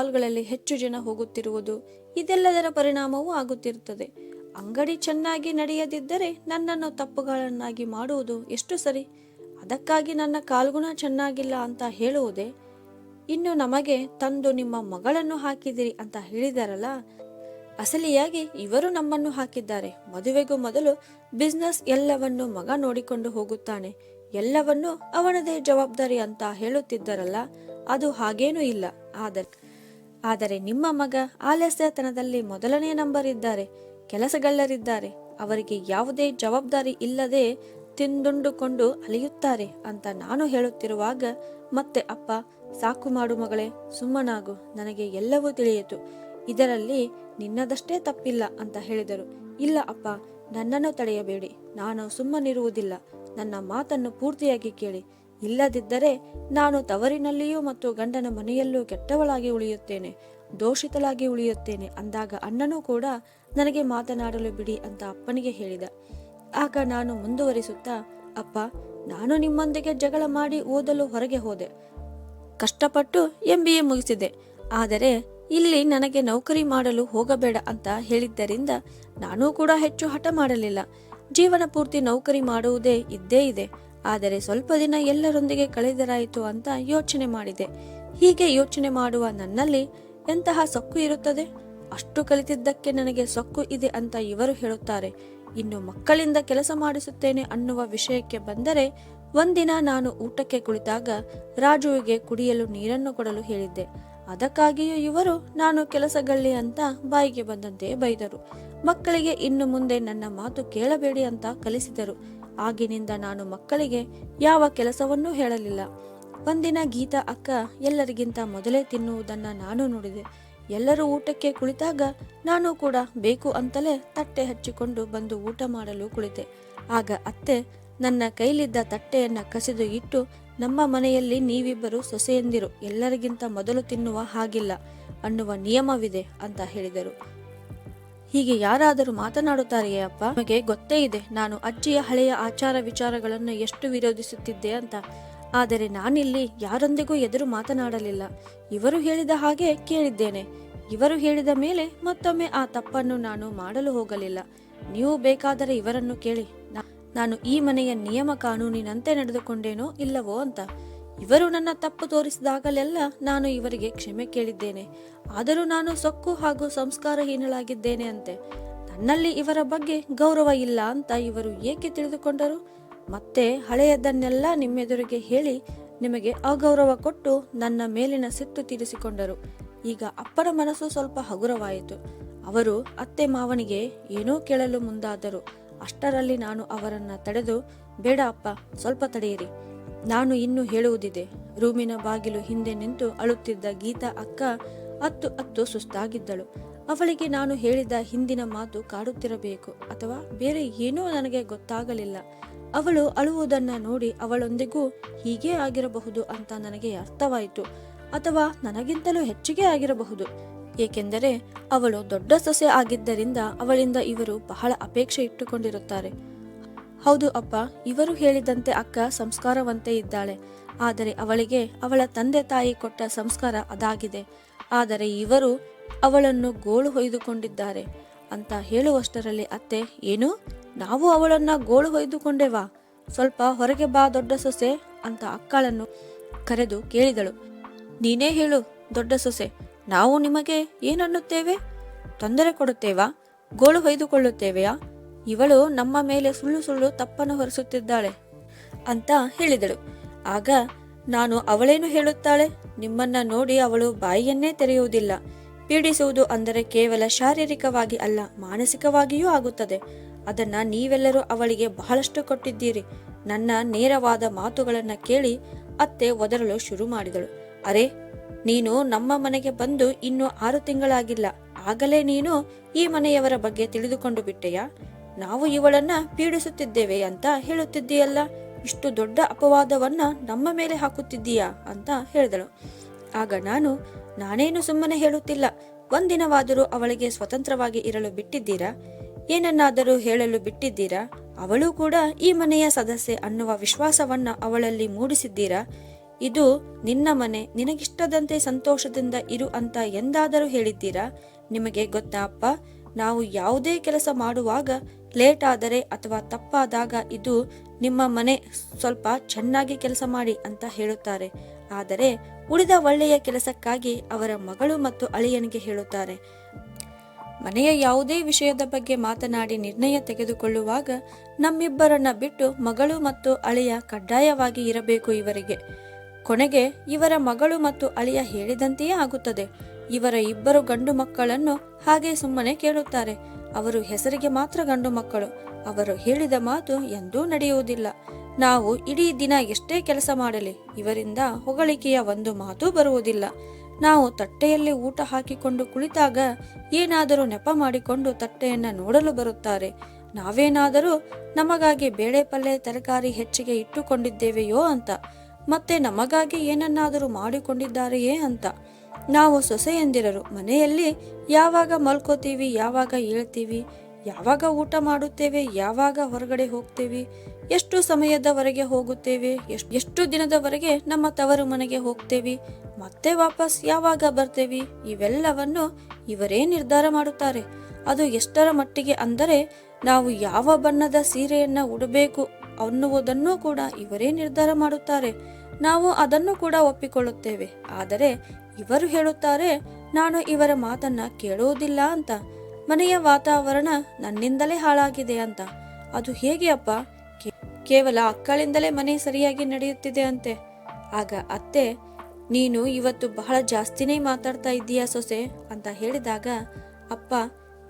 ಮಾಲ್ಗಳಲ್ಲಿ ಹೆಚ್ಚು ಜನ ಹೋಗುತ್ತಿರುವುದು ಇದೆಲ್ಲದರ ಪರಿಣಾಮವೂ ಆಗುತ್ತಿರುತ್ತದೆ. ಅಂಗಡಿ ಚೆನ್ನಾಗಿ ನಡೆಯದಿದ್ದರೆ ನನ್ನನ್ನು ತಪ್ಪುಗಳನ್ನಾಗಿ ಮಾಡುವುದು ಎಷ್ಟು ಸರಿ? ಅದಕ್ಕಾಗಿ ನನ್ನ ಕಾಲ್ಗುಣ ಚೆನ್ನಾಗಿಲ್ಲ ಅಂತ ಹೇಳುವುದೇ? ಇನ್ನು ನಮಗೆ ತಂದು ನಿಮ್ಮ ಮಗಳನ್ನು ಹಾಕಿದಿರಿ ಅಂತ ಹೇಳಿದಾರಲ್ಲ? ಅಸಲಿಯಾಗಿ ಇವರು ನಮ್ಮನ್ನು ಹಾಕಿದ್ದಾರೆ. ಮದುವೆಗೂ ಮೊದಲು ಬಿಸ್ನೆಸ್ ಎಲ್ಲವನ್ನು ಮಗ ನೋಡಿಕೊಂಡು ಹೋಗುತ್ತಾನೆ. ಎಲ್ಲವನ್ನು ಅವನದೇ ಜವಾಬ್ದಾರಿ ಅಂತ ಹೇಳುತ್ತಿದ್ದರಲ್ಲ? ಅದು ಹಾಗೇನೂ ಇಲ್ಲ. ಆದರೆ ಆದರೆ ನಿಮ್ಮ ಮಗ ಆಲಸ್ಯತನದಲ್ಲಿ ಮೊದಲನೇ ನಂಬರ್ ಇದ್ದಾರೆ ಕೆಲಸಗಳ್ಳರಿದ್ದಾರೆ. ಅವರಿಗೆ ಯಾವುದೇ ಜವಾಬ್ದಾರಿ ಇಲ್ಲದೆ ತಿಂದುಂಡುಕೊಂಡು ಅಲಿಯುತ್ತಾರೆ ಅಂತ ನಾನು ಹೇಳುತ್ತಿರುವಾಗ, ಮತ್ತೆ ಅಪ್ಪ, ಸಾಕು ಮಾಡು ಮಗಳೇ, ಸುಮ್ಮನಾಗು, ನನಗೆ ಎಲ್ಲವೂ ತಿಳಿಯಿತು. ಇದರಲ್ಲಿ ನಿನ್ನದಷ್ಟೇ ತಪ್ಪಿಲ್ಲ ಅಂತ ಹೇಳಿದರು. ಇಲ್ಲ ಅಪ್ಪ, ನನ್ನನ್ನು ತಡೆಯಬೇಡಿ, ನಾನು ಸುಮ್ಮನಿರುವುದಿಲ್ಲ. ನನ್ನ ಮಾತನ್ನು ಪೂರ್ತಿಯಾಗಿ ಕೇಳಿ. ಇಲ್ಲದಿದ್ದರೆ ನಾನು ತವರಿನಲ್ಲಿಯೂ ಮತ್ತು ಗಂಡನ ಮನೆಯಲ್ಲೂ ಕೆಟ್ಟವಳಾಗಿ ಉಳಿಯುತ್ತೇನೆ, ದೋಷಿತಳಾಗಿ ಉಳಿಯುತ್ತೇನೆ ಅಂದಾಗ ಅಣ್ಣನೂ ಕೂಡ ನನಗೆ ಮಾತನಾಡಲು ಬಿಡಿ ಅಂತ ಅಪ್ಪನಿಗೆ ಹೇಳಿದ. ಆಗ ನಾನು ಮುಂದುವರಿಸುತ್ತಾ, ಅಪ್ಪ, ನಾನು ನಿಮ್ಮೊಂದಿಗೆ ಜಗಳ ಮಾಡಿ ಓದಲು ಹೊರಗೆ ಹೋದೆ. ಕಷ್ಟಪಟ್ಟು ಎಂ ಬಿ ಎ ಮುಗಿಸಿದೆ. ಆದರೆ ಇಲ್ಲಿ ನನಗೆ ನೌಕರಿ ಮಾಡಲು ಹೋಗಬೇಡ ಅಂತ ಹೇಳಿದ್ದರಿಂದ ನಾನೂ ಕೂಡ ಹೆಚ್ಚು ಹಠ ಮಾಡಲಿಲ್ಲ. ಜೀವನ ಪೂರ್ತಿ ನೌಕರಿ ಮಾಡುವುದೇ ಇದ್ದೇ ಇದೆ. ಆದರೆ ಸ್ವಲ್ಪ ದಿನ ಎಲ್ಲರೊಂದಿಗೆ ಕಳೆದರಾಯಿತು ಅಂತ ಯೋಚನೆ ಮಾಡಿದೆ. ಹೀಗೆ ಯೋಚನೆ ಮಾಡುವ ನನ್ನಲ್ಲಿ ಎಂತಹ ಸೊಕ್ಕು ಇರುತ್ತದೆ? ಅಷ್ಟು ಕಲಿತಿದ್ದಕ್ಕೆ ನನಗೆ ಸೊಕ್ಕು ಇದೆ ಅಂತ ಇವರು ಹೇಳುತ್ತಾರೆ. ಇನ್ನು ಮಕ್ಕಳಿಂದ ಕೆಲಸ ಮಾಡಿಸುತ್ತೇನೆ ಅನ್ನುವ ವಿಷಯಕ್ಕೆ ಬಂದರೆ ಒಂದಿನ ನಾನು ಊಟಕ್ಕೆ ಕುಳಿತಾಗ ರಾಜುವಿಗೆ ಕುಡಿಯಲು ನೀರನ್ನು ಕೊಡಲು ಹೇಳಿದ್ದೆ. ಅದಕ್ಕಾಗಿಯೂ ಇವರು, ನಾನು ಕೆಲಸಗಳ್ಳಿ ಅಂತ ಬಾಯಿಗೆ ಬಂದಂತೆ ಬೈದರು. ಮಕ್ಕಳಿಗೆ ಇನ್ನು ಮುಂದೆ ನನ್ನ ಮಾತು ಕೇಳಬೇಡಿ ಅಂತ ಕಲಿಸಿದರು. ಆಗಿನಿಂದ ನಾನು ಮಕ್ಕಳಿಗೆ ಯಾವ ಕೆಲಸವನ್ನೂ ಹೇಳಲಿಲ್ಲ. ಒಂದಿನ ಗೀತಾ ಅಕ್ಕ ಎಲ್ಲರಿಗಿಂತ ಮೊದಲೇ ತಿನ್ನುವುದನ್ನು ನಾನು ನೋಡಿದೆ. ಎಲ್ಲರೂ ಊಟಕ್ಕೆ ಕುಳಿತಾಗ ನಾನು ಕೂಡ ಬೇಕು ಅಂತಲೇ ತಟ್ಟೆ ಹಚ್ಚಿಕೊಂಡು ಬಂದು ಊಟ ಮಾಡಲು ಕುಳಿತೆ. ಆಗ ಅತ್ತೆ ನನ್ನ ಕೈಲಿದ್ದ ತಟ್ಟೆಯನ್ನು ಕಸಿದು ಇಟ್ಟು, ನಮ್ಮ ಮನೆಯಲ್ಲಿ ನೀವಿಬ್ಬರು ಸೊಸೆಯಂದಿರು, ಎಲ್ಲರಿಗಿಂತ ಮೊದಲು ತಿನ್ನುವ ಹಾಗಿಲ್ಲ ಅನ್ನುವ ನಿಯಮವಿದೆ ಅಂತ ಹೇಳಿದರು. ಹೀಗೆ ಯಾರಾದರೂ ಮಾತನಾಡುತ್ತಾರೆಯೇ ಅಪ್ಪ? ನಮಗೆ ಗೊತ್ತೇ ಇದೆ, ನಾನು ಅಜ್ಜಿಯ ಹಳೆಯ ಆಚಾರ ವಿಚಾರಗಳನ್ನು ಎಷ್ಟು ವಿರೋಧಿಸುತ್ತಿದ್ದೆ ಅಂತ. ಆದರೆ ನಾನಿಲ್ಲಿ ಯಾರೊಂದಿಗೂ ಎದುರು ಮಾತನಾಡಲಿಲ್ಲ. ಇವರು ಹೇಳಿದ ಹಾಗೆ ಕೇಳಿದ್ದೇನೆ. ಇವರು ಹೇಳಿದ ಮೇಲೆ ಮತ್ತೊಮ್ಮೆ ಆ ತಪ್ಪನ್ನು ನಾನು ಮಾಡಲು ಹೋಗಲಿಲ್ಲ. ನೀವು ಬೇಕಾದರೆ ಇವರನ್ನು ಕೇಳಿ. ನಾನು ಈ ಮನೆಯ ನಿಯಮ ಕಾನೂನಿನಂತೆ ನಡೆದುಕೊಂಡೇನೋ ಇಲ್ಲವೋ ಅಂತ. ಇವರು ನನ್ನ ತಪ್ಪು ತೋರಿಸಿದಾಗಲೆಲ್ಲ ನಾನು ಇವರಿಗೆ ಕ್ಷಮೆ ಕೇಳಿದ್ದೇನೆ. ಆದರೂ ನಾನು ಸೊಕ್ಕು ಹಾಗೂ ಸಂಸ್ಕಾರಹೀನಳಾಗಿದ್ದೇನೆ ಅಂತೆ. ನನ್ನಲ್ಲಿ ಇವರ ಬಗ್ಗೆ ಗೌರವ ಇಲ್ಲ ಅಂತ ಇವರು ಏಕೆ ತಿಳಿದುಕೊಂಡರು? ಮತ್ತೆ ಹಳೆಯದನ್ನೆಲ್ಲ ನಿಮ್ಮೆದುರಿಗೆ ಹೇಳಿ ನಿಮಗೆ ಅಗೌರವ ಕೊಟ್ಟು ನನ್ನ ಮೇಲಿನ ಸಿಟ್ಟು ತೀರಿಸಿಕೊಂಡರು. ಈಗ ಅಪ್ಪನ ಮನಸ್ಸು ಸ್ವಲ್ಪ ಹಗುರವಾಯಿತು. ಅವರು ಅತ್ತೆ ಮಾವನಿಗೆ ಏನೋ ಕೇಳಲು ಮುಂದಾದರು. ಅಷ್ಟರಲ್ಲಿ ನಾನು ಅವರನ್ನ ತಡೆದು, ಬೇಡ ಅಪ್ಪ, ಸ್ವಲ್ಪ ತಡೆಯಿರಿ. ನಾನು ಇನ್ನು ಹೇಳುವುದಿದೆ, ರೂಮಿನ ಬಾಗಿಲು ಹಿಂದೆ ನಿಂತು ಅಳುತ್ತಿದ್ದ ಗೀತಾ ಅಕ್ಕ ಅತ್ತು ಅತ್ತು ಸುಸ್ತಾಗಿದ್ದಳು. ಅವಳಿಗೆ ನಾನು ಹೇಳಿದ ಹಿಂದಿನ ಮಾತು ಕಾಡುತ್ತಿರಬೇಕು ಅಥವಾ ಬೇರೆ ಏನೂ ನನಗೆ ಗೊತ್ತಾಗಲಿಲ್ಲ. ಅವಳು ಅಳುವುದನ್ನ ನೋಡಿ ಅವಳೊಂದಿಗೂ ಹೀಗೇ ಆಗಿರಬಹುದು ಅಂತ ನನಗೆ ಅರ್ಥವಾಯಿತು ಅಥವಾ ನನಗಿಂತಲೂ ಹೆಚ್ಚಿಗೆ ಆಗಿರಬಹುದು. ಏಕೆಂದರೆ ಅವಳು ದೊಡ್ಡ ಸೊಸೆ ಆಗಿದ್ದರಿಂದ ಅವಳಿಂದ ಇವರು ಬಹಳ ಅಪೇಕ್ಷೆ ಇಟ್ಟುಕೊಂಡಿರುತ್ತಾರೆ. ಹೌದು ಅಪ್ಪ, ಇವರು ಹೇಳಿದಂತೆ ಅಕ್ಕ ಸಂಸ್ಕಾರವಂತೆ ಇದ್ದಾಳೆ. ಆದರೆ ಅವಳಿಗೆ ಅವಳ ತಂದೆ ತಾಯಿ ಕೊಟ್ಟ ಸಂಸ್ಕಾರ ಅದಾಗಿದೆ. ಆದರೆ ಇವರು ಅವಳನ್ನು ಗೋಳು ಹೊಯ್ದುಕೊಂಡಿದ್ದಾರೆ. ಅಂತ ಹೇಳುವಷ್ಟರಲ್ಲಿ ಅತ್ತೆ, ಏನು? ನಾವು ಅವಳನ್ನ ಗೋಳು ಹೊಯ್ದುಕೊಂಡೆವಾ? ಸ್ವಲ್ಪ ಹೊರಗೆ ಬಾ ದೊಡ್ಡ ಸೊಸೆ ಅಂತ ಅಕ್ಕಳನ್ನು ಕರೆದು ಕೇಳಿದಳು. ನೀನೇ ಹೇಳು ದೊಡ್ಡ ಸೊಸೆ, ನಾವು ನಿಮಗೆ ಏನನ್ನುತ್ತೇವೆ? ತೊಂದರೆ ಕೊಡುತ್ತೇವಾ? ಗೋಳು ಹೊಯ್ದುಕೊಳ್ಳುತ್ತೇವೆಯಾ? ಇವಳು ನಮ್ಮ ಮೇಲೆ ಸುಳ್ಳು ಸುಳ್ಳು ತಪ್ಪನ್ನು ಹೊರಿಸುತ್ತಿದ್ದಾಳೆ ಅಂತ ಹೇಳಿದಳು. ಆಗ ನಾನು ಅವಳೇನು ಹೇಳುತ್ತಾಳೆ? ನಿಮ್ಮನ್ನ ನೋಡಿ ಅವಳು ಬಾಯಿಯನ್ನೇ ತೆರೆಯುವುದಿಲ್ಲ. ಪೀಡಿಸುವುದು ಅಂದರೆ ಕೇವಲ ಶಾರೀರಿಕವಾಗಿ ಅಲ್ಲ, ಮಾನಸಿಕವಾಗಿಯೂ ಆಗುತ್ತದೆ. ಅದನ್ನ ನೀವೆಲ್ಲರೂ ಅವಳಿಗೆ ಬಹಳಷ್ಟು ಕೊಟ್ಟಿದ್ದೀರಿ. ನನ್ನ ನೇರವಾದ ಮಾತುಗಳನ್ನ ಕೇಳಿ ಅತ್ತೆ ಒದರಲು ಶುರು ಮಾಡಿದಳು. ಅರೆ, ನೀನು ನಮ್ಮ ಮನೆಗೆ ಬಂದು ಇನ್ನು ಆರು ತಿಂಗಳಾಗಿಲ್ಲ. ಆಗಲೇ ನೀನು ಈ ಮನೆಯವರ ಬಗ್ಗೆ ತಿಳಿದುಕೊಂಡು ಬಿಟ್ಟೆಯಾ? ನಾವು ಇವಳನ್ನ ಪೀಡಿಸುತ್ತಿದ್ದೇವೆ ಅಂತ ಹೇಳುತ್ತಿದ್ದೀಯಲ್ಲ? ಇಷ್ಟು ದೊಡ್ಡ ಅಪವಾದವನ್ನ ನಮ್ಮ ಮೇಲೆ ಹಾಕುತ್ತಿದ್ದೀಯಾ? ಅಂತ ಹೇಳಿದಳು. ಆಗ ನಾನು, ನಾನೇನು ಸುಮ್ಮನೆ ಹೇಳುತ್ತಿಲ್ಲ. ಒಂದಿನವಾದರೂ ಅವಳಿಗೆ ಸ್ವತಂತ್ರವಾಗಿ ಇರಲು ಬಿಟ್ಟಿದ್ದೀರಾ? ಏನನ್ನಾದರೂ ಹೇಳಲು ಬಿಟ್ಟಿದ್ದೀರಾ? ಅವಳು ಕೂಡ ಈ ಮನೆಯ ಸದಸ್ಯೆ ಅನ್ನುವ ವಿಶ್ವಾಸವನ್ನ ಅವಳಲ್ಲಿ ಮೂಡಿಸಿದ್ದೀರಾ? ಇದು ನಿನ್ನ ಮನೆ, ನಿನಗಿಷ್ಟದಂತೆ ಸಂತೋಷದಿಂದ ಇರು ಅಂತ ಎಂದಾದರೂ ಹೇಳಿದ್ದೀರಾ? ನಿಮಗೆ ಗೊತ್ತಾ ಅಪ್ಪ, ನಾವು ಯಾವುದೇ ಕೆಲಸ ಮಾಡುವಾಗ ಲೇಟ್ ಆದರೆ ಅಥವಾ ತಪ್ಪಾದಾಗ ಇದು ನಿಮ್ಮ ಮನೆ ಸ್ವಲ್ಪ ಚೆನ್ನಾಗಿ ಕೆಲಸ ಮಾಡಿ ಅಂತ ಹೇಳುತ್ತಾರೆ. ಆದರೆ ಉಳಿದ ಒಳ್ಳೆಯ ಕೆಲಸಕ್ಕಾಗಿ ಅವರ ಮಗಳು ಮತ್ತು ಅಳಿಯನಿಗೆ ಹೇಳುತ್ತಾರೆ. ಮನೆಯ ಯಾವುದೇ ವಿಷಯದ ಬಗ್ಗೆ ಮಾತನಾಡಿ ನಿರ್ಣಯ ತೆಗೆದುಕೊಳ್ಳುವಾಗ ನಮ್ಮಿಬ್ಬರನ್ನ ಬಿಟ್ಟು ಮಗಳು ಮತ್ತು ಅಳಿಯ ಕಡ್ಡಾಯವಾಗಿ ಇರಬೇಕು ಇವರಿಗೆ. ಕೊನೆಗೆ ಇವರ ಮಗಳು ಮತ್ತು ಅಳಿಯ ಹೇಳಿದಂತೆಯೇ ಆಗುತ್ತದೆ. ಇವರ ಇಬ್ಬರು ಗಂಡು ಮಕ್ಕಳನ್ನು ಹಾಗೆ ಸುಮ್ಮನೆ ಕೇಳುತ್ತಾರೆ. ಅವರು ಹೆಸರಿಗೆ ಮಾತ್ರ ಗಂಡು ಮಕ್ಕಳು. ಅವರು ಹೇಳಿದ ಮಾತು ಎಂದೂ ನಡೆಯುವುದಿಲ್ಲ. ನಾವು ಇಡೀ ದಿನ ಎಷ್ಟೇ ಕೆಲಸ ಮಾಡಲಿ, ಇವರಿಂದ ಹೊಗಳಿಕೆಯ ಒಂದು ಮಾತು ಬರುವುದಿಲ್ಲ. ನಾವು ತಟ್ಟೆಯಲ್ಲಿ ಊಟ ಹಾಕಿಕೊಂಡು ಕುಳಿತಾಗ ಏನಾದರೂ ನೆಪ ಮಾಡಿಕೊಂಡು ತಟ್ಟೆಯನ್ನು ನೋಡಲು ಬರುತ್ತಾರೆ. ನಾವೇನಾದರೂ ನಮಗಾಗಿ ಬೇಳೆ ಪಲ್ಯ ತರಕಾರಿ ಹೆಚ್ಚಿಗೆ ಇಟ್ಟುಕೊಂಡಿದ್ದೇವೆಯೋ ಅಂತ, ಮತ್ತೆ ನಮಗಾಗಿ ಏನನ್ನಾದರೂ ಮಾಡಿಕೊಂಡಿದ್ದಾರೆಯೇ ಅಂತ. ನಾವು ಸೊಸೆಯಂದಿರರು, ಮನೆಯಲ್ಲಿ ಯಾವಾಗ ಮಲ್ಕೋತೀವಿ, ಯಾವಾಗ ಏಳ್ತೀವಿ, ಯಾವಾಗ ಊಟ ಮಾಡುತ್ತೇವೆ, ಯಾವಾಗ ಹೊರಗಡೆ ಹೋಗ್ತೇವೆ, ಎಷ್ಟು ಸಮಯದವರೆಗೆ ಹೋಗುತ್ತೇವೆ, ಎಷ್ಟ್- ಎಷ್ಟು ದಿನದವರೆಗೆ ನಮ್ಮ ತವರು ಮನೆಗೆ ಹೋಗ್ತೇವೆ, ಮತ್ತೆ ವಾಪಸ್ ಯಾವಾಗ ಬರ್ತೇವೆ, ಇವೆಲ್ಲವನ್ನು ಇವರೇ ನಿರ್ಧಾರ ಮಾಡುತ್ತಾರೆ. ಅದು ಎಷ್ಟರ ಮಟ್ಟಿಗೆ ಅಂದರೆ ನಾವು ಯಾವ ಬಣ್ಣದ ಸೀರೆಯನ್ನ ಉಡಬೇಕು ಅನ್ನುವುದನ್ನು ಕೂಡ ಇವರೇ ನಿರ್ಧಾರ ಮಾಡುತ್ತಾರೆ. ನಾವು ಅದನ್ನು ಕೂಡ ಒಪ್ಪಿಕೊಳ್ಳುತ್ತೇವೆ. ಆದರೆ ಇವರು ಹೇಳುತ್ತಾರೆ, ನಾನು ಇವರ ಮಾತನ್ನ ಕೇಳುವುದಿಲ್ಲ ಅಂತ. ಮನೆಯ ವಾತಾವರಣ ನನ್ನಿಂದಲೇ ಹಾಳಾಗಿದೆ ಅಂತ. ಅದು ಹೇಗೆ ಅಪ್ಪ? ಕೇವಲ ಅಕ್ಕಳಿಂದಲೇ ಮನೆ ಸರಿಯಾಗಿ ನಡೆಯುತ್ತಿದೆ ಅಂತೆ. ಆಗ ಅತ್ತೆ, ನೀನು ಇವತ್ತು ಬಹಳ ಜಾಸ್ತಿನೇ ಮಾತಾಡ್ತಾ ಇದ್ದೀಯಾ ಸೊಸೆ ಅಂತ ಹೇಳಿದಾಗ, ಅಪ್ಪ,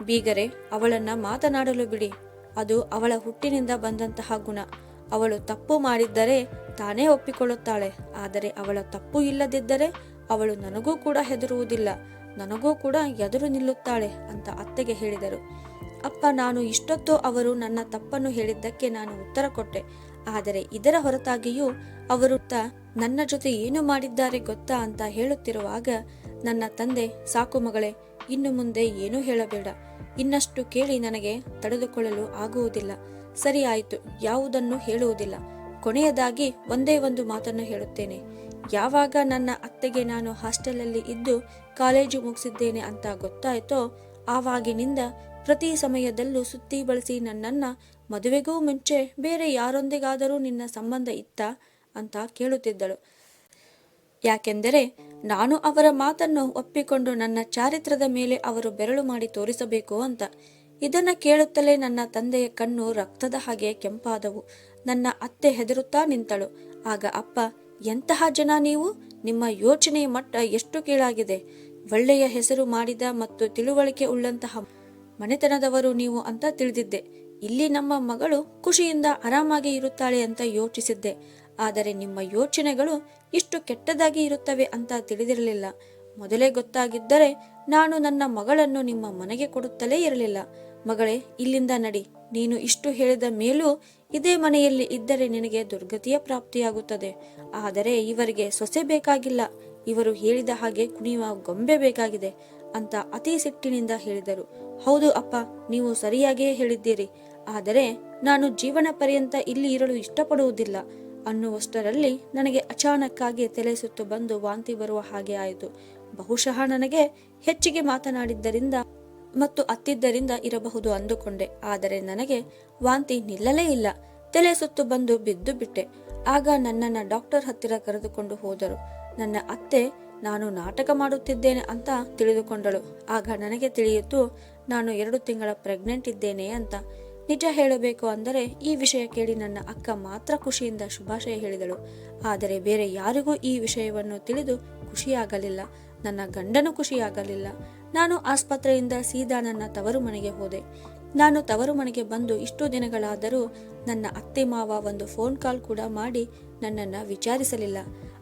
ಬೀಗರೆ, ಅವಳನ್ನ ಮಾತನಾಡಲು ಬಿಡಿ. ಅದು ಅವಳ ಹುಟ್ಟಿನಿಂದ ಬಂದಂತಹ ಗುಣ. ಅವಳು ತಪ್ಪು ಮಾಡಿದ್ದರೆ ತಾನೇ ಒಪ್ಪಿಕೊಳ್ಳುತ್ತಾಳೆ. ಆದರೆ ಅವಳ ತಪ್ಪು ಇಲ್ಲದಿದ್ದರೆ ಅವಳು ನನಗೂ ಕೂಡ ಹೆದರುವುದಿಲ್ಲ. ನನಗೂ ಕೂಡ ಎದುರು ನಿಲ್ಲುತ್ತಾಳೆ ಅಂತ ಅತ್ತೆಗೆ ಹೇಳಿದರು. ಅಪ್ಪ, ನಾನು ಇಷ್ಟೊತ್ತು ಅವರು ನನ್ನ ತಪ್ಪನ್ನು ಹೇಳಿದ್ದಕ್ಕೆ ನಾನು ಉತ್ತರ ಕೊಟ್ಟೆ. ಆದರೆ ಇದರ ಹೊರತಾಗಿಯೂ ಅವರು ತ ನನ್ನ ಜೊತೆ ಏನು ಮಾಡಿದ್ದಾರೆ ಗೊತ್ತಾ ಅಂತ ಹೇಳುತ್ತಿರುವಾಗ ನನ್ನ ತಂದೆ, ಸಾಕು ಮಗಳೇ, ಇನ್ನು ಮುಂದೆ ಏನೂ ಹೇಳಬೇಡ. ಇನ್ನಷ್ಟು ಕೇಳಿ ನನಗೆ ತಡೆದುಕೊಳ್ಳಲು ಆಗುವುದಿಲ್ಲ. ಸರಿ ಆಯಿತು, ಯಾವುದನ್ನು ಹೇಳುವುದಿಲ್ಲ. ಕೊನೆಯದಾಗಿ ಒಂದೇ ಒಂದು ಮಾತನ್ನು ಹೇಳುತ್ತೇನೆ. ಯಾವಾಗ ನನ್ನ ಅತ್ತೆಗೆ ನಾನು ಹಾಸ್ಟೆಲಲ್ಲಿ ಇದ್ದು ಕಾಲೇಜು ಮುಗಿಸಿದ್ದೇನೆ ಅಂತ ಗೊತ್ತಾಯಿತೋ ಆವಾಗಿನಿಂದ ಪ್ರತಿ ಸಮಯದಲ್ಲೂ ಸುತ್ತಿ ಬಳಸಿ ನನ್ನನ್ನ ಮದುವೆಗೂ ಮುಂಚೆ ಬೇರೆ ಯಾರೊಂದಿಗಾದರೂ ನಿನ್ನ ಸಂಬಂಧ ಇತ್ತಾ ಅಂತ ಕೇಳುತ್ತಿದ್ದಳು. ಯಾಕೆಂದರೆ ನಾನು ಅವರ ಮಾತನ್ನು ಒಪ್ಪಿಕೊಂಡು ನನ್ನ ಚಾರಿತ್ರದ ಮೇಲೆ ಅವರು ಬೆರಳು ಮಾಡಿ ತೋರಿಸಬೇಕು ಅಂತ. ಇದನ್ನು ಕೇಳುತ್ತಲೇ ನನ್ನ ತಂದೆಯ ಕಣ್ಣು ರಕ್ತದ ಹಾಗೆ ಕೆಂಪಾದವು. ನನ್ನ ಅತ್ತೆ ಹೆದರುತ್ತಾ ನಿಂತಳು. ಆಗ ಅಪ್ಪ ಎಂತಹ ಜನ ನೀವು? ನಿಮ್ಮ ಯೋಚನೆಯ ಮಟ್ಟ ಎಷ್ಟು ಕೀಳಾಗಿದೆ? ಒಳ್ಳೆಯ ಹೆಸರು ಮಾಡಿದ ಮತ್ತು ತಿಳುವಳಿಕೆ ಉಳ್ಳಂತಹ ಮನೆತನದವರು ನೀವು ಅಂತ ತಿಳಿದಿದ್ದೆ. ಇಲ್ಲಿ ನಮ್ಮ ಮಗಳು ಖುಷಿಯಿಂದ ಆರಾಮಾಗಿ ಇರುತ್ತಾಳೆ ಅಂತ ಯೋಚಿಸಿದ್ದೆ. ಆದರೆ ನಿಮ್ಮ ಯೋಚನೆಗಳು ಇಷ್ಟು ಕೆಟ್ಟದಾಗಿ ಇರುತ್ತವೆ ಅಂತ ತಿಳಿದಿರಲಿಲ್ಲ. ಮೊದಲೇ ಗೊತ್ತಾಗಿದ್ದರೆ ನಾನು ನನ್ನ ಮಗಳನ್ನು ನಿಮ್ಮ ಮನೆಗೆ ಕೊಡುತ್ತಲೇ ಇರಲಿಲ್ಲ. ಮಗಳೇ, ಇಲ್ಲಿಂದ ನಡಿ. ನೀನು ಇಷ್ಟು ಹೇಳಿದ ಮೇಲೂ ಇದೇ ಮನೆಯಲ್ಲಿ ಇದ್ದರೆ ನಿನಗೆ ದುರ್ಗತಿಯ ಪ್ರಾಪ್ತಿಯಾಗುತ್ತದೆ. ಆದರೆ ಇವರಿಗೆ ಸೊಸೆ ಬೇಕಾಗಿಲ್ಲ. ಇವರು ಹೇಳಿದ ಹಾಗೆ ಕುಣಿಯುವ ಗೊಂಬೆ ಬೇಕಾಗಿದೆ ಅಂತ ಅತಿ ಸಿಟ್ಟಿನಿಂದ ಹೇಳಿದರು. ಹೌದು ಅಪ್ಪ, ನೀವು ಸರಿಯಾಗಿಯೇ ಹೇಳಿದ್ದೀರಿ. ಆದರೆ ನಾನು ಜೀವನ ಪರ್ಯಂತ ಇಲ್ಲಿ ಇರಲು ಇಷ್ಟಪಡುವುದಿಲ್ಲ. ಅನ್ನುವಷ್ಟರಲ್ಲಿ ನನಗೆ ಅಚಾನಕ್ಕಾಗಿ ತಲೆ ಸುತ್ತು ಬಂದು ವಾಂತಿ ಬರುವ ಹಾಗೆ ಆಯಿತು. ಬಹುಶಃ ನನಗೆ ಹೆಚ್ಚಿಗೆ ಮಾತನಾಡಿದ್ದರಿಂದ ಮತ್ತು ಅತ್ತಿದ್ದರಿಂದ ಇರಬಹುದು ಅಂದುಕೊಂಡೆ. ಆದರೆ ನನಗೆ ವಾಂತಿ ನಿಲ್ಲಲೇ ಇಲ್ಲ. ತಲೆ ಸುತ್ತು ಬಂದು ಬಿದ್ದು ಬಿಟ್ಟೆ. ಆಗ ನನ್ನನ್ನು ಡಾಕ್ಟರ್ ಹತ್ತಿರ ಕರೆದುಕೊಂಡು ಹೋದರು. ನನ್ನ ಅತ್ತೆ, ನಾನು ನಾಟಕ ಮಾಡುತ್ತಿದ್ದೇನೆ ಅಂತ ತಿಳಿದುಕೊಂಡಳು. ಆಗ ನನಗೆ ತಿಳಿಯಿತು, ನಾನು ಎರಡು ತಿಂಗಳ ಪ್ರೆಗ್ನೆಂಟ್ ಇದ್ದೇನೆ ಅಂತ. ನಿಜ ಹೇಳಬೇಕು ಅಂದರೆ ಈ ವಿಷಯ ಕೇಳಿ ನನ್ನ ಅಕ್ಕ ಮಾತ್ರ ಖುಷಿಯಿಂದ ಶುಭಾಶಯ ಹೇಳಿದಳು. ಆದರೆ ಬೇರೆ ಯಾರಿಗೂ ಈ ವಿಷಯವನ್ನು ತಿಳಿದು ಖುಷಿಯಾಗಲಿಲ್ಲ. ನನ್ನ ಗಂಡನು ಖುಷಿಯಾಗಲಿಲ್ಲ. ನಾನು ಆಸ್ಪತ್ರೆಯಿಂದ ಸೀದಾ ನನ್ನ ತವರು ಮನೆಗೆ ಹೋದೆ. ನಾನು ತವರು ಮನೆಗೆ ಬಂದು ಇಷ್ಟು ದಿನಗಳಾದರೂ ನನ್ನ ಅತ್ತೆ ಮಾವ ಒಂದು ಫೋನ್ ಕಾಲ್ ಕೂಡ ಮಾಡಿ ನನ್ನನ್ನು ವಿಚಾರಿಸಲಿಲ್ಲ.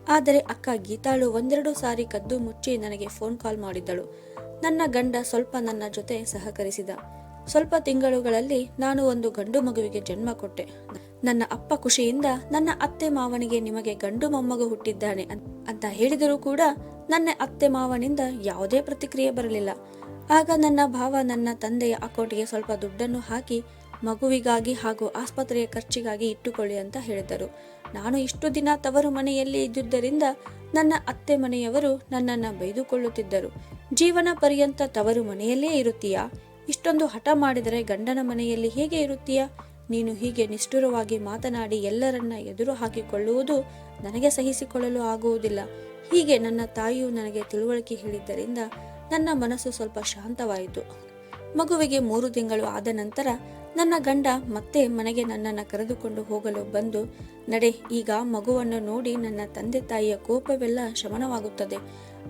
ಆದರೆ ಅಕ್ಕ ಗೀತಾಳು ಒಂದೆರಡು ಸಾರಿ ಕದ್ದು ಮುಚ್ಚಿ ನನಗೆ ಫೋನ್ ಕಾಲ್ ಮಾಡಿದ್ದಳು. ನನ್ನ ಗಂಡ ಸ್ವಲ್ಪ ನನ್ನ ಜೊತೆ ಸಹಕರಿಸಿದ. ಸ್ವಲ್ಪ ತಿಂಗಳುಗಳಲ್ಲಿ ನಾನು ಒಂದು ಗಂಡು ಮಗುವಿಗೆ ಜನ್ಮ ಕೊಟ್ಟೆ. ನನ್ನ ಅಪ್ಪ ಖುಷಿಯಿಂದ ನನ್ನ ಅತ್ತೆ ಮಾವನಿಗೆ ನಿಮಗೆ ಗಂಡು ಮೊಮ್ಮಗ ಹುಟ್ಟಿದ್ದಾನೆ ಅಂತ ಹೇಳಿದರೂ ಕೂಡ ನನ್ನ ಅತ್ತೆ ಮಾವನಿಂದ ಯಾವುದೇ ಪ್ರತಿಕ್ರಿಯೆ ಬರಲಿಲ್ಲ. ಆಗ ನನ್ನ ಭಾವ ನನ್ನ ತಂದೆಯ ಅಕೌಂಟ್ಗೆ ಸ್ವಲ್ಪ ದುಡ್ಡನ್ನು ಹಾಕಿ ಮಗುವಿಗಾಗಿ ಹಾಗೂ ಆಸ್ಪತ್ರೆಯ ಖರ್ಚಿಗಾಗಿ ಇಟ್ಟುಕೊಳ್ಳಿ ಅಂತ ಹೇಳಿದರು ನಾನು ಇಷ್ಟು ದಿನ ತವರು ಮನೆಯಲ್ಲಿ ಇದ್ದುದರಿಂದ ನನ್ನ ಅತ್ತೆ ಮನೆಯವರು ನನ್ನನ್ನು ಬೈದುಕೊಳ್ಳುತ್ತಿದ್ದರು. ಜೀವನ ಪರ್ಯಂತ ತವರು ಮನೆಯಲ್ಲೇ ಇರುತ್ತೀಯಾ? ಇಷ್ಟೊಂದು ಹಠ ಮಾಡಿದರೆ ಗಂಡನ ಮನೆಯಲ್ಲಿ ಹೇಗೆ ಇರುತ್ತೀಯಾ? ನೀನು ಹೀಗೆ ನಿಷ್ಠುರವಾಗಿ ಮಾತನಾಡಿ ಎಲ್ಲರನ್ನ ಎದುರು ಹಾಕಿಕೊಳ್ಳುವುದು ನನಗೆ ಸಹಿಸಿಕೊಳ್ಳಲು ಆಗುವುದಿಲ್ಲ. ಹೀಗೆ ನನ್ನ ತಾಯಿಯು ನನಗೆ ತಿಳುವಳಿಕೆ ಹೇಳಿದ್ದರಿಂದ ನನ್ನ ಮನಸ್ಸು ಸ್ವಲ್ಪ ಶಾಂತವಾಯಿತು. ಮಗುವಿಗೆ ಮೂರು ತಿಂಗಳು ಆದ ನಂತರ ನನ್ನ ಗಂಡ ಮತ್ತೆ ಮನೆಗೆ ನನ್ನನ್ನು ಕರೆದುಕೊಂಡು ಹೋಗಲು ಬಂದು, ನಡೆ, ಈಗ ಮಗುವನ್ನು ನೋಡಿ ನನ್ನ ತಂದೆ ತಾಯಿಯ ಕೋಪವೆಲ್ಲ ಶಮನವಾಗುತ್ತದೆ.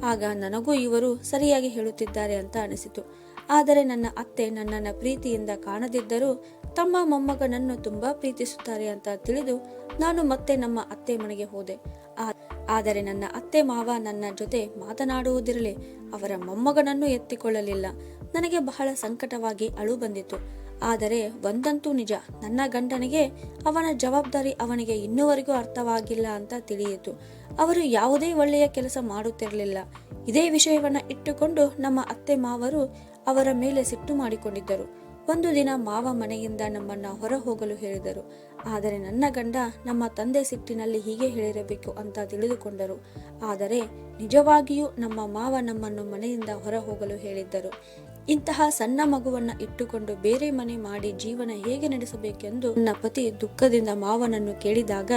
ಆಗ ನನಗೂ ಇವರು ಸರಿಯಾಗಿ ಹೇಳುತ್ತಿದ್ದಾರೆ ಅಂತ ಅನಿಸಿತು. ಆದರೆ ನನ್ನ ಅತ್ತೆ ನನ್ನನ್ನು ಪ್ರೀತಿಯಿಂದ ಕಾಣದಿದ್ದರೂ ತಮ್ಮ ಮೊಮ್ಮಗನನ್ನು ತುಂಬಾ ಪ್ರೀತಿಸುತ್ತಾರೆ ಅಂತ ತಿಳಿದು ನಾನು ಮತ್ತೆ ನಮ್ಮ ಅತ್ತೆ ಮನೆಗೆ ಹೋದೆ. ಆದರೆ ನನ್ನ ಅತ್ತೆ ಮಾವ ನನ್ನ ಜೊತೆ ಮಾತನಾಡುವುದಿರಲಿ, ಅವರ ಮೊಮ್ಮಗನನ್ನು ಎತ್ತಿಕೊಳ್ಳಲಿಲ್ಲ. ನನಗೆ ಬಹಳ ಸಂಕಟವಾಗಿ ಅಳು ಬಂದಿತು ಆದರೆ ಒಂದಂತೂ ನಿಜ, ನನ್ನ ಗಂಡನಿಗೆ ಅವನ ಜವಾಬ್ದಾರಿ ಅವನಿಗೆ ಇನ್ನುವರೆಗೂ ಅರ್ಥವಾಗಿಲ್ಲ ಅಂತ ತಿಳಿಯಿತು. ಅವರು ಯಾವುದೇ ಒಳ್ಳೆಯ ಕೆಲಸ ಮಾಡುತ್ತಿರಲಿಲ್ಲ. ಇದೇ ವಿಷಯವನ್ನ ಇಟ್ಟುಕೊಂಡು ನಮ್ಮ ಅತ್ತೆ ಮಾವರು ಅವರ ಮೇಲೆ ಸಿಟ್ಟು ಮಾಡಿಕೊಂಡಿದ್ದರು. ಒಂದು ದಿನ ಮಾವ ಮನೆಯಿಂದ ನಮ್ಮನ್ನ ಹೊರ ಹೋಗಲು ಹೇಳಿದರು. ಆದರೆ ನನ್ನ ಗಂಡ ನಮ್ಮ ತಂದೆ ಸಿಟ್ಟಿನಲ್ಲಿ ಹೀಗೆ ಹೇಳಿರಬೇಕು ಅಂತ ತಿಳಿದುಕೊಂಡರು. ಆದರೆ ನಿಜವಾಗಿಯೂ ನಮ್ಮ ಮಾವ ನಮ್ಮನ್ನು ಮನೆಯಿಂದ ಹೊರ ಹೋಗಲು ಹೇಳಿದ್ದರು. ಇಂತಹ ಸಣ್ಣ ಮಗುವನ್ನ ಇಟ್ಟುಕೊಂಡು ಬೇರೆ ಮನೆ ಮಾಡಿ ಜೀವನ ಹೇಗೆ ನಡೆಸಬೇಕೆಂದು ನನ್ನ ಪತಿ ದುಃಖದಿಂದ ಮಾವನನ್ನು ಕೇಳಿದಾಗ,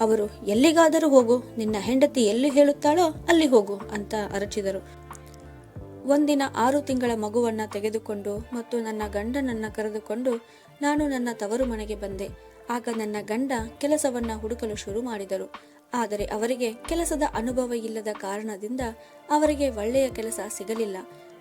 ಅವರು ಎಲ್ಲಿಗಾದರೂ ಹೋಗು, ನಿನ್ನ ಹೆಂಡತಿ ಎಲ್ಲಿ ಹೇಳುತ್ತಾಳೋ ಅಲ್ಲಿ ಹೋಗು ಅಂತ ಅರಚಿದರು. ಒಂದಿನ ಆರು ತಿಂಗಳ ಮಗುವನ್ನ ತೆಗೆದುಕೊಂಡು ಮತ್ತು ನನ್ನ ಗಂಡನನ್ನ ಕರೆದುಕೊಂಡು ನಾನು ನನ್ನ ತವರು ಮನೆಗೆ ಬಂದೆ. ಆಗ ನನ್ನ ಗಂಡ ಕೆಲಸವನ್ನ ಹುಡುಕಲು ಶುರು ಮಾಡಿದರು. ಆದರೆ ಅವರಿಗೆ ಕೆಲಸದ ಅನುಭವ ಇಲ್ಲದ ಕಾರಣದಿಂದ ಅವರಿಗೆ ಒಳ್ಳೆಯ ಕೆಲಸ ಸಿಗಲಿಲ್ಲ.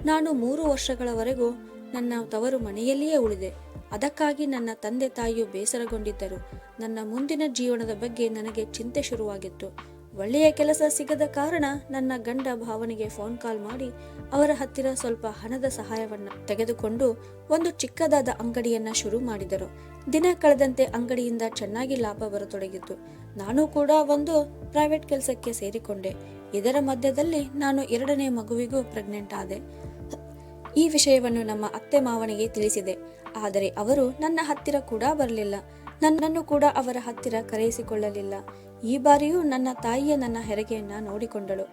ನಾನು ಮೂರು ವರ್ಷಗಳವರೆಗೂ ನನ್ನ ತವರು ಮನೆಯಲ್ಲಿಯೇ ಉಳಿದೆ. ಅದಕ್ಕಾಗಿ ನನ್ನ ತಂದೆ ತಾಯಿಯು ಬೇಸರಗೊಂಡಿದ್ದರು. ನನ್ನ ಮುಂದಿನ ಜೀವನದ ಬಗ್ಗೆ ನನಗೆ ಚಿಂತೆ ಶುರುವಾಗಿತ್ತು. ಒಳ್ಳೆಯ ಕೆಲಸ ಸಿಗದ ಕಾರಣ ನನ್ನ ಗಂಡ ಭಾವನಿಗೆ ಫೋನ್ ಕಾಲ್ ಮಾಡಿ ಅವರ ಹತ್ತಿರ ಸ್ವಲ್ಪ ಹಣದ ಸಹಾಯವನ್ನು ತೆಗೆದುಕೊಂಡು ಒಂದು ಚಿಕ್ಕದಾದ ಅಂಗಡಿಯನ್ನ ಶುರು ಮಾಡಿದರು. ದಿನ ಕಳೆದಂತೆ ಅಂಗಡಿಯಿಂದ ಚೆನ್ನಾಗಿ ಲಾಭ ಬರತೊಡಗಿತು ನಾನು ಕೂಡ ಒಂದು ಪ್ರೈವೇಟ್ ಕೆಲಸಕ್ಕೆ ಸೇರಿಕೊಂಡೆ. ಇದರ ಮಧ್ಯದಲ್ಲಿ ನಾನು ಎರಡನೇ ಮಗುವಿಗೂ ಪ್ರೆಗ್ನೆಂಟ್ ಆದೆ. ಈ ವಿಷಯವನ್ನು ನಮ್ಮ ಅತ್ತೆ ಮಾವನಿಗೆ ತಿಳಿಸಿದೆ. ಆದರೆ ಅವರು ನನ್ನ ಹತ್ತಿರ ಕೂಡ ಬರಲಿಲ್ಲ. ನನ್ನನ್ನು ಕೂಡ ಅವರ ಹತ್ತಿರ ಕರೆಯಿಸಿಕೊಳ್ಳಲಿಲ್ಲ. ಈ ಬಾರಿಯೂ ನನ್ನ ತಾಯಿಯ ನನ್ನ ಹೆರಿಗೆಯನ್ನ ನೋಡಿಕೊಂಡಳು.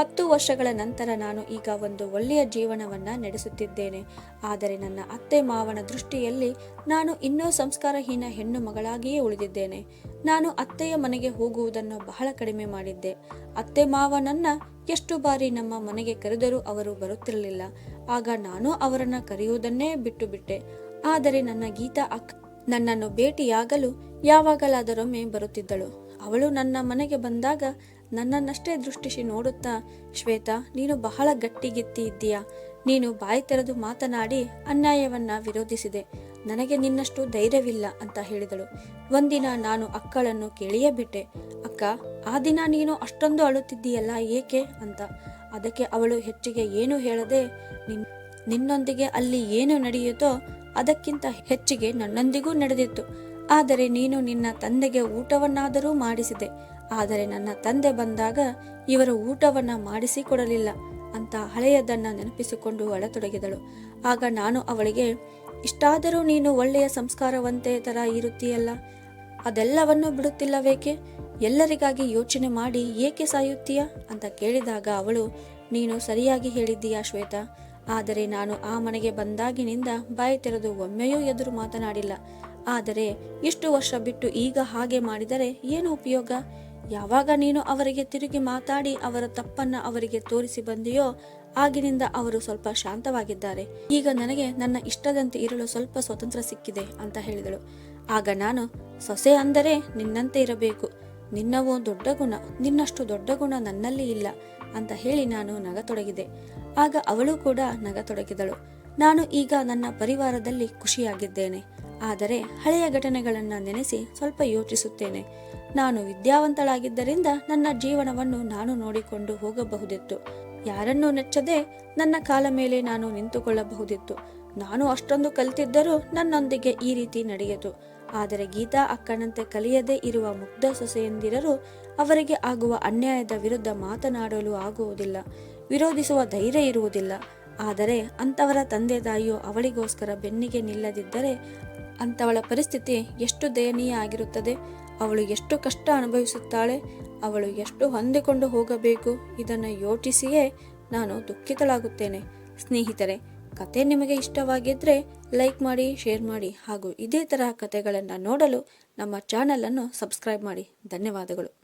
ಹತ್ತು ವರ್ಷಗಳ ನಂತರ ನಾನು ಈಗ ಒಂದು ಒಳ್ಳೆಯ ಜೀವನವನ್ನ ನಡೆಸುತ್ತಿದ್ದೇನೆ. ಆದರೆ ನನ್ನ ಅತ್ತೆ ಮಾವನ ದೃಷ್ಟಿಯಲ್ಲಿ ನಾನು ಇನ್ನೂ ಸಂಸ್ಕಾರಹೀನ ಹೆಣ್ಣು ಮಗಳಾಗಿಯೇ ಉಳಿದಿದ್ದೇನೆ. ನಾನು ಅತ್ತೆಯ ಮನೆಗೆ ಹೋಗುವುದನ್ನು ಬಹಳ ಕಡಿಮೆ ಮಾಡಿದ್ದೆ. ಅತ್ತೆ ಮಾವನನ್ನ ಎಷ್ಟು ಬಾರಿ ನಮ್ಮ ಮನೆಗೆ ಕರೆದರೂ ಅವರು ಬರುತ್ತಿರಲಿಲ್ಲ. ಆಗ ನಾನು ಅವರನ್ನ ಕರೆಯುವುದನ್ನೇ ಬಿಟ್ಟು ಬಿಟ್ಟೆ ಆದರೆ ನನ್ನ ಗೀತಾ ಅಕ್ಕ ನನ್ನನ್ನು ಭೇಟಿಯಾಗಲು ಯಾವಾಗಲಾದರೊಮ್ಮೆ ಬರುತ್ತಿದ್ದಳು. ಅವಳು ನನ್ನ ಮನೆಗೆ ಬಂದಾಗ ನನ್ನನ್ನಷ್ಟೇ ದೃಷ್ಟಿಸಿ ನೋಡುತ್ತಾ, ಶ್ವೇತಾ, ನೀನು ಬಹಳ ಗಟ್ಟಿಗಿತ್ತಿ ಇದ್ದೀಯಾ? ನೀನು ಬಾಯಿ ತೆರೆದು ಮಾತನಾಡಿ ಅನ್ಯಾಯವನ್ನ ವಿರೋಧಿಸಿದೆ. ನನಗೆ ನಿನ್ನಷ್ಟು ಧೈರ್ಯವಿಲ್ಲ ಅಂತ ಹೇಳಿದಳು. ಒಂದಿನ ನಾನು ಅಕ್ಕಳನ್ನು ಕೇಳಿಯೇ ಬಿಟ್ಟೆ ಅಕ್ಕ, ಆ ದಿನ ನೀನು ಅಷ್ಟೊಂದು ಅಳುತ್ತಿದ್ದೀಯಲ್ಲ ಏಕೆ ಅಂತ. ಅದಕ್ಕೆ ಅವಳು ಹೆಚ್ಚಿಗೆ ಏನು ಹೇಳದೆ ನಿನ್, ನಿನ್ನೊಂದಿಗೆ ಅಲ್ಲಿ ಏನು ನಡೆಯುತ್ತೋ ಅದಕ್ಕಿಂತ ಹೆಚ್ಚಿಗೆ ನನ್ನೊಂದಿಗೂ ನಡೆದಿತ್ತು. ಆದರೆ ನೀನು ನಿನ್ನ ತಂದೆಗೆ ಊಟವನ್ನಾದರೂ ಮಾಡಿಸಿದೆ. ಆದರೆ ನನ್ನ ತಂದೆ ಬಂದಾಗ ಇವರು ಊಟವನ್ನ ಮಾಡಿಸಿ ಕೊಡಲಿಲ್ಲ ಅಂತ ಹಳೆಯದನ್ನ ನೆನಪಿಸಿಕೊಂಡು ಅಳತೊಡಗಿದಳು. ಆಗ ನಾನು ಅವಳಿಗೆ, ಇಷ್ಟಾದರೂ ನೀನು ಒಳ್ಳೆಯ ಸಂಸ್ಕಾರವಂತೆ ತರ ಇರುತ್ತೀಯಲ್ಲ. ಅದೆಲ್ಲವನ್ನು ಬಿಡುತ್ತಿಲ್ಲವೇಕೆ? ಎಲ್ಲರಿಗಾಗಿ ಯೋಚನೆ ಮಾಡಿ ಏಕೆ ಸಾಯುತ್ತೀಯ? ಅಂತ ಕೇಳಿದಾಗ ಅವಳು, ನೀನು ಸರಿಯಾಗಿ ಹೇಳಿದ್ದೀಯಾ ಶ್ವೇತಾ? ಆದರೆ ನಾನು ಆ ಮನೆಗೆ ಬಂದಾಗಿನಿಂದ ಬಾಯಿ ತೆರೆದು ಒಮ್ಮೆಯೂ ಎದುರು ಮಾತನಾಡಿಲ್ಲ. ಆದರೆ ಇಷ್ಟು ವರ್ಷ ಬಿಟ್ಟು ಈಗ ಹಾಗೆ ಮಾಡಿದರೆ ಏನು ಉಪಯೋಗ? ಯಾವಾಗ ನೀನು ಅವರಿಗೆ ತಿರುಗಿ ಮಾತಾಡಿ ಅವರ ತಪ್ಪನ್ನ ಅವರಿಗೆ ತೋರಿಸಿ ಬಂದೆಯೋ ಆಗಿನಿಂದ ಅವರು ಸ್ವಲ್ಪ ಶಾಂತವಾಗಿದ್ದಾರೆ. ಈಗ ನನಗೆ ನನ್ನ ಇಷ್ಟದಂತೆ ಇರಲು ಸ್ವಲ್ಪ ಸ್ವತಂತ್ರ ಸಿಕ್ಕಿದೆ ಅಂತ ಹೇಳಿದಳು. ಆಗ ನಾನು, ಸೊಸೆ ಅಂದರೆ ನಿನ್ನಂತೆ ಇರಬೇಕು. ನಿನ್ನವೋ ದೊಡ್ಡ ಗುಣ, ನಿನ್ನಷ್ಟು ದೊಡ್ಡ ಗುಣ ನನ್ನಲ್ಲಿ ಇಲ್ಲ. ಅಂತ ಹೇಳಿ ನಾನು ನಗತೊಡಗಿದೆ ಆಗ ಅವಳು ಕೂಡ ನಗತೊಡಗಿದಳು. ನಾನು ಈಗ ನನ್ನ ಪರಿವಾರದಲ್ಲಿ ಖುಷಿಯಾಗಿದ್ದೇನೆ. ಆದರೆ ಹಳೆಯ ಘಟನೆಗಳನ್ನು ನೆನೆಸಿ ಸ್ವಲ್ಪ ಯೋಚಿಸುತ್ತೇನೆ. ನಾನು ವಿದ್ಯಾವಂತಳಾಗಿದ್ದರಿಂದ ನನ್ನ ಜೀವನವನ್ನು ನಾನು ನೋಡಿಕೊಂಡು ಹೋಗಬಹುದಿತ್ತು. ಯಾರನ್ನೂ ನೆಚ್ಚದೆ ನನ್ನ ಕಾಲ ಮೇಲೆ ನಾನು ನಿಂತುಕೊಳ್ಳಬಹುದಿತ್ತು. ನಾನು ಅಷ್ಟೊಂದು ಕಲಿತಿದ್ದರೂ ನನ್ನೊಂದಿಗೆ ಈ ರೀತಿ ನಡೆಯಿತು. ಆದರೆ ಗೀತಾ ಅಕ್ಕನಂತೆ ಕಲಿಯದೇ ಇರುವ ಮುಗ್ಧ ಸೊಸೆಯಂದಿರರು ಅವರಿಗೆ ಆಗುವ ಅನ್ಯಾಯದ ವಿರುದ್ಧ ಮಾತನಾಡಲು ಆಗುವುದಿಲ್ಲ, ವಿರೋಧಿಸುವ ಧೈರ್ಯ ಇರುವುದಿಲ್ಲ. ಆದರೆ ಅಂಥವರ ತಂದೆ ತಾಯಿಯು ಅವಳಿಗೋಸ್ಕರ ಬೆನ್ನಿಗೆ ನಿಲ್ಲದಿದ್ದರೆ ಅಂಥವಳ ಪರಿಸ್ಥಿತಿ ಎಷ್ಟು ದಯನೀಯ ಆಗಿರುತ್ತದೆ ಅವಳು ಎಷ್ಟು ಕಷ್ಟ ಅನುಭವಿಸುತ್ತಾಳೆ, ಅವಳು ಎಷ್ಟು ಹೊಂದಿಕೊಂಡು ಹೋಗಬೇಕು ಇದನ್ನು ಯೋಚಿಸಿಯೇ ನಾನು ದುಃಖಿತಳಾಗುತ್ತೇನೆ. ಸ್ನೇಹಿತರೆ, ಕತೆ ನಿಮಗೆ ಇಷ್ಟವಾಗಿದ್ದರೆ ಲೈಕ್ ಮಾಡಿ, ಶೇರ್ ಮಾಡಿ ಹಾಗೂ ಇದೇ ತರಹ ಕತೆಗಳನ್ನು ನೋಡಲು ನಮ್ಮ ಚಾನಲನ್ನು ಸಬ್ಸ್ಕ್ರೈಬ್ ಮಾಡಿ. ಧನ್ಯವಾದಗಳು.